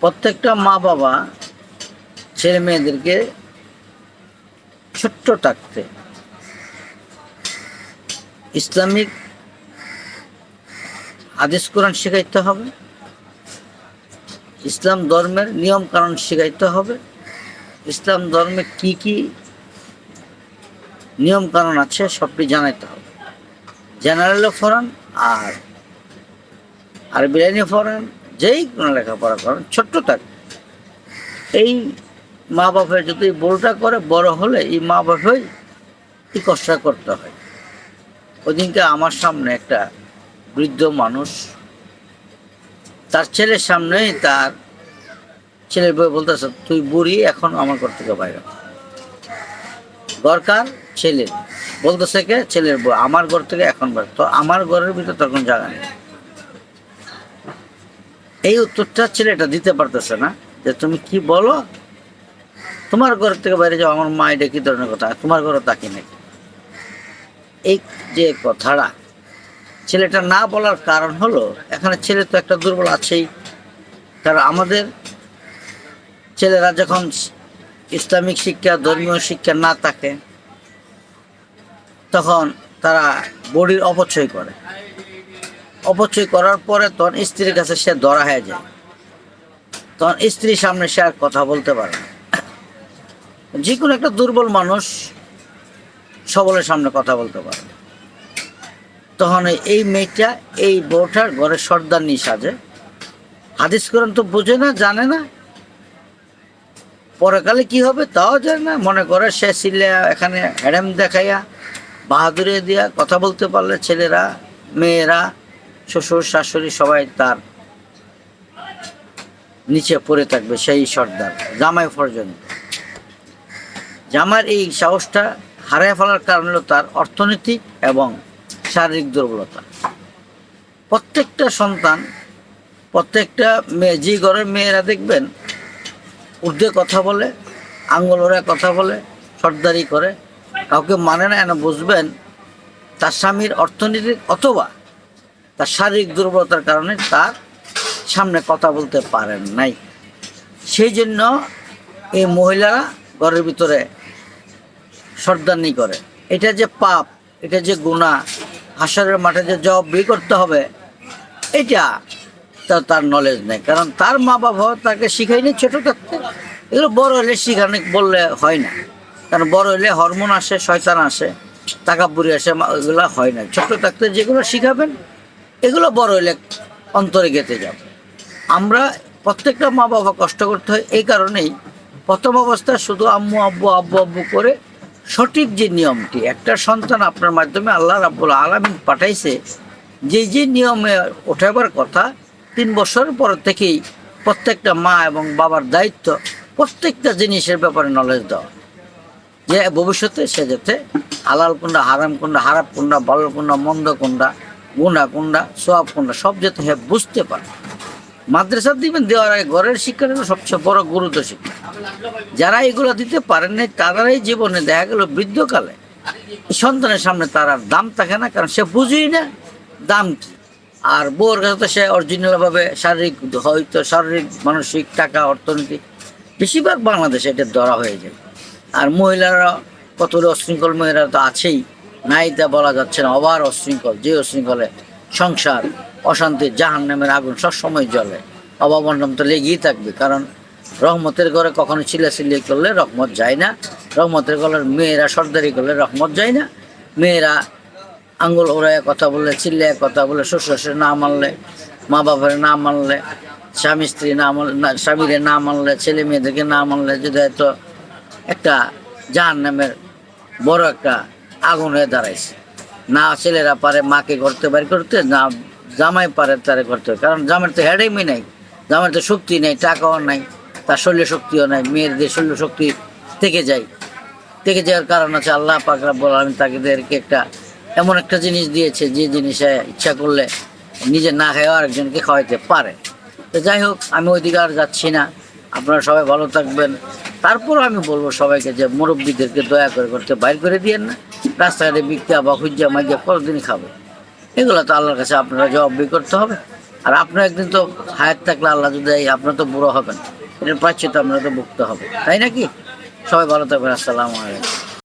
প্রত্যেকটা মা বাবা ছেলে মেয়েদেরকে ছোট্ট থাকতে, ইসলামিক আদেশ কোরআন শেখাইতে হবে, ইসলাম ধর্মের নিয়ম কানুন শেখাইতে হবে, ইসলাম ধর্মে কি কি নিয়ম কানুন আছে সবটি জানাইতে হবে। জেনারেলও ফরান আর আরবি লাইনে পড়েন যেই কোনো লেখাপড়া করেন, ছোট্ট থাক এই মা বাপের যদি বলটা করে, বড় হলে এই মা বাপই এই কষ্টটা করতে হয়। ওদিনকে আমার সামনে একটা বৃদ্ধ মানুষ, তার ছেলের সামনেই তার ছেলের বই বলতেছে, তুই বুড়ি, এখন আমার ঘর থেকে বাইরে দরকার ছেলের। বলতেছে কে? ছেলের বই আমার ঘর থেকে এখন বাইরে তো আমার ঘরের ভিতরে তখন জায়গা নেই। এই উত্তরটা ছেলেটা দিতে পারতেছে না, যে তুমি কি বলো? তোমার ঘর থেকে বাইরে যাও, আমার মা এটা কি ধরনের কথা? তোমার ঘরে তাকি নাকি এই যে কথাটা, ছেলেটা না বলার কারণ হলো, এখানে ছেলে তো একটা দুর্বল আছেই। কারণ আমাদের ছেলেরা যখন ইসলামিক শিক্ষা, ধর্মীয় শিক্ষা না থাকে, তখন তারা বডির অপচয় করে। অপচয় করার পরে তখন স্ত্রীর কাছে সে ধরা হয়ে যায়। তখন স্ত্রীর সামনে সে আর কথা বলতে পারে না। যে কোনো একটা দুর্বল মানুষ সবলের সামনে কথা বলতে পারে। তখন এই মেয়েটা এই বউটার ঘরে সর্দার নিয়ে সাজে। হাদিস করেন তো বোঝে না, জানে না। পরকালে কি হবে তাও জানে না। মনে করে সে ছিলে এখানে হ্যাডেম দেখাইয়া বাহাদুরে দিয়া কথা বলতে পারলে ছেলেরা, মেয়েরা শ্বশুর, শাশুড়ি সবাই তার নিচে পড়ে থাকবে সেই সর্দার, জামাই পর্যন্ত জামার এই সাহসটা হারিয়ে ফেলার কারণ হলো তার অর্থনৈতিক এবং শারীরিক দুর্বলতা। প্রত্যেকটা সন্তান, প্রত্যেকটা মেয়ে, যে ঘরের মেয়েরা দেখবেন উর্দে কথা বলে, আঙ্গুল ওরা কথা বলে, সর্দারি করে, কাউকে মানে না, এনে বুঝবেন তার স্বামীর অর্থনৈতিক অথবা তার শারীরিক দুর্বলতার কারণে তার সামনে কথা বলতে পারেন নাই। সেই জন্য এই মহিলারা ঘরের ভিতরে সর্দানি করে। এটা যে পাপ, এটা যে গুণা হাসরের মাঠে যে জবাবদি করতে হবে, এটা তা তার নলেজ নেই। কারণ তার মা বাবা তাকে শিখায়নি ছোট থাকতে এগুলো বড় হলে শিখানো, বললে হয় না। কারণ বড় হলে হরমোন আসে, শয়তান আসে টাকা পুরি আসে, এগুলো হয় না। ছোট থাকতে যেগুলো শিখাবেন এগুলো বড় হলে অন্তরে গেতে যাবে। আমরা প্রত্যেকটা মা বাবা কষ্ট করতে হয়, এই কারণেই প্রথম অবস্থায় শুধু আম্মু, আব্বু আব্বু আব্বু করে সঠিক যে নিয়মটি, একটা সন্তান আপনার মাধ্যমে আল্লাহ রাব্বুল আলমিন পাঠাইছে, যে যে নিয়মে ওঠাবার কথা, তিন বছর পর থেকেই প্রত্যেকটা মা এবং বাবার দায়িত্ব প্রত্যেকটা জিনিসের ব্যাপারে নলেজ দেওয়া। যে ভবিষ্যতে সে যাতে হালাল কোনটা হারাম কোনটা হারাপ কোনটা ভালো কোনটা মন্দ কোনটা গুণা কোনটা সোয়াব কোনটা সব যাতে হে বুঝতে পারে মাদ্রাসা দিবেন, দেওয়ার আগে ঘরের শিক্ষাটা সবচেয়ে বড় গুরুত্ব শিক্ষা। যারা এগুলো দিতে পারেন নাই, তারাই জীবনে দেখা গেল বৃদ্ধকালে। সন্তানের সামনে তার আর দাম থাকে না, কারণ সে বুঝেই না দাম কি। আর বউর কাছে তো সে অরিজিনালভাবে শারীরিক, হয়তো শারীরিক, মানসিক, টাকা, অর্থনীতি, বেশিরভাগ বাংলাদেশে এটা ধরা হয়ে যায়। আর মহিলারা কতগুলো অশৃঙ্খল মহিলারা তো আছেই। নাই তা বলা যাচ্ছে না অবার অশৃঙ্খল, যে অশৃঙ্খলে সংসার, অশান্তি জাহান নামের আগুন সবসময় জ্বলে। অভাব তো লেগেই থাকবে, কারণ রহমতের ঘরে কখনো চিল্লাচিল্লি করলে রহমত যায় না, রহমতের ঘরের মেয়েরা সর্দারি করলে রহমত যায় না। মেয়েরা আঙ্গুল ওড়ায় কথা বললে, চিল্লায় কথা বলে শ্বশুর না মানলে মা বাবার না মানলে, স্বামী, স্ত্রী না মানলে স্বামীরে না মানলে, ছেলে মেয়েদেরকে না মানলে যদি হয়তো একটা জাহান নামের বড় একটা আগুন হয়ে দাঁড়াইছে। না ছেলেরা পারে, মাকে ঘরতে বের করতে, না জামাই পারে তারে করতে কারণ জামাই তো হ্যাডেমি নাই জামাই তো শক্তি নেই, টাকাও নাই, তার শরীর শক্তিও নাই মেয়েদের শরীর শক্তি থেকে যায়। থেকে যাওয়ার কারণ আছে আল্লাহ পাকরা বলা আমি তাদেরকে একটা এমন একটা জিনিস দিয়েছে, যে জিনিসে ইচ্ছা করলে নিজে না খেয়েও আরেকজনকে খাওয়াইতে পারে। তো যাই হোক, আমি ওইদিকে আর যাচ্ছি না। আপনারা সবাই ভালো থাকবেন। তারপর আমি বলব সবাইকে যে মুরব্বীদেরকে দয়া করে করতে বাইর করে দিয়েন না। রাস্তাঘাটে বিক্রিয়া বা খুঁজিয়া মাইজিয়া কতদিন খাবে? এগুলো তো আল্লাহর কাছে আপনারা জবাবদি করতে হবে। আর আপনার একদিন তো হায়াত থাকলে আল্লাহ যদি আপনার তো বুড়ো হবেন এটার প্রাচ্য তো আপনার তো ভুগতে হবে। তাই নাকি? সবাই ভালো থাকবেন, আসসালামু আলাইকুম।